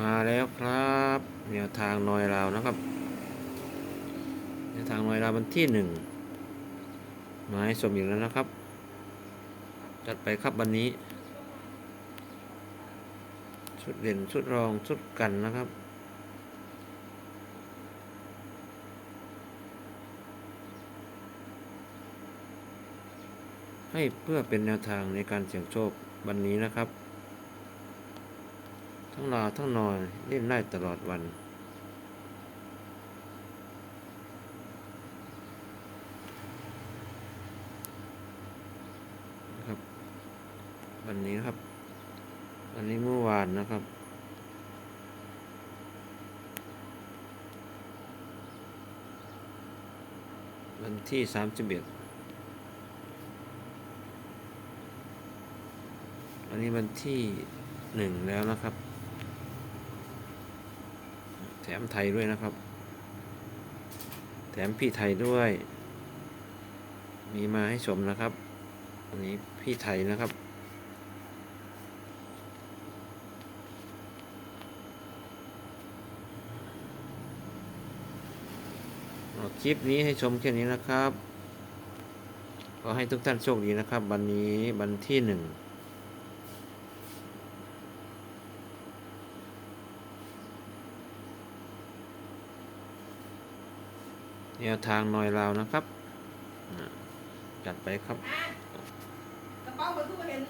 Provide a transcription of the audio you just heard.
มาแล้วครับแนวทางนอยราวนะครับแนวทางนอยราววันที่หนึ่งมาให้สมอีกแล้วนะครับ จัดไปครับวันนี้ ชุดเด่นชุดรองชุดกันนะครับให้เพื่อเป็นแนวทางในการเสี่ยงโชควันนี้นะครับ ทั้งลาทั้งนอนเล่นได้ตลอดวัน นะครับ วันนี้นะครับวันนี้เมื่อวานนะครับวันที่สามสิบเอ็ดวันนี้วันที่หนึ่งแล้วนะครับ แถมไทยด้วยนะครับ แถมพี่ไทยด้วย มีมาให้ชมนะครับ อันนี้พี่ไทยนะครับ คลิปนี้ให้ชมแค่นี้นะครับ ขอให้ทุกท่านโชคดีนะครับ วันนี้วันที่หนึ่ง แนวทางนอยลาวนะครับจัดไปครับกระเป๋าบรรทุกเห็น